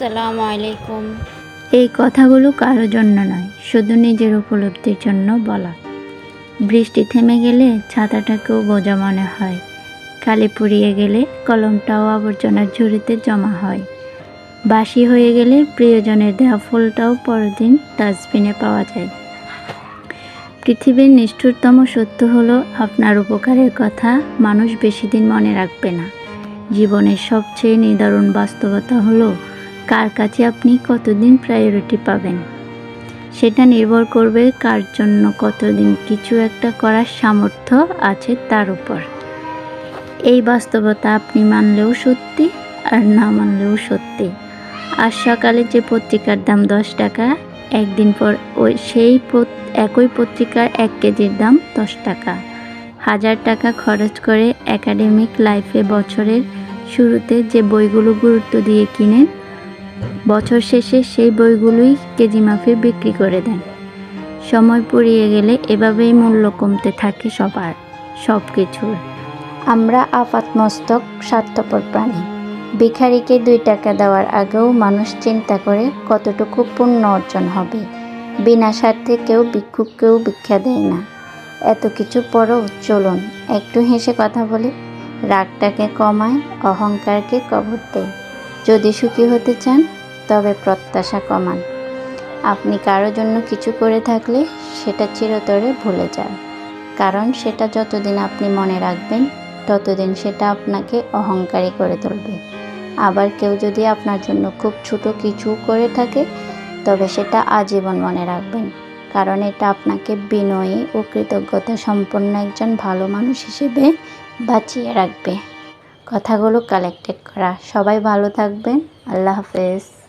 আসসালামু আলাইকুম। এই কথাগুলো কারও জন্য নয়, শুধু নিজের উপলব্ধির জন্য বলা। বৃষ্টি থেমে গেলে ছাতাটাকেও বোঝা মনে হয়। কালি পুড়িয়ে গেলে কলমটাও আবর্জনার ঝুড়িতে জমা হয়। বাসি হয়ে গেলে প্রিয়জনের দেওয়া ফুলটাও পরদিন ডাস্টবিনে পাওয়া যায়। পৃথিবীর নিষ্ঠুরতম সত্য হলো, আপনার উপকারের কথা মানুষ বেশি দিন মনে রাখবে না। জীবনের সবচেয়ে নিদারুণ বাস্তবতা হলো কার কাছে আপনি কতদিন প্রায়োরিটি পাবেন? সেটা নির্ভর করবে কার জন্য কতদিন কিছু একটা করার সামর্থ্য আছে তার উপর। এই বাস্তবতা আপনি মানলেও সত্যি আর না মানলেও সত্যি। আর সকালে যে পত্রিকার দাম দশ টাকা, একদিন পর ওই সেই একই পত্রিকার এক কেজির দাম দশ টাকা। হাজার টাকা খরচ করে একাডেমিক লাইফে বছরের শুরুতে যে বইগুলো গুরুত্ব দিয়ে কিনেন বছর শেষে সেই বইগুলোই কেজি মাফে বিক্রি করে দেন। সময় পুড়িয়ে গেলে এভাবেই মূল্য কমতে থাকে সবার সব কিছুর আমরা আপাতমস্তক, স্বার্থপর প্রাণী। ভিখারিকে দুই টাকা দেওয়ার আগেও মানুষ চিন্তা করে কতটুকু পুণ্য অর্জন হবে। বিনা স্বার্থে কেউ ভিক্ষুককেও ভিক্ষা দেয় না। এত কিছু পরও চলুন, একটু হেসে কথা বলি। রাগটাকে কমায়, অহংকারকে কবর দেয়। যদি সুখী হতে চান তবে প্রত্যাশা কমান। আপনি কারও জন্য কিছু করে থাকলে সেটা চিরতরে ভুলে যান। কারণ সেটা যতদিন আপনি মনে রাখবেন, ততদিন সেটা আপনাকে অহংকারী করে তুলবে। আবার কেউ যদি আপনার জন্য খুব ছোট কিছু করে থাকে, তবে সেটা আজীবন মনে রাখবেন। কারণ এটা আপনাকে বিনয়ী ও কৃতজ্ঞতা সম্পন্ন একজন ভালো মানুষ হিসেবে বাঁচিয়ে রাখবে। কথাগুলো কালেক্টেড করা। সবাই ভালো থাকবেন। আল্লাহ হাফেজ।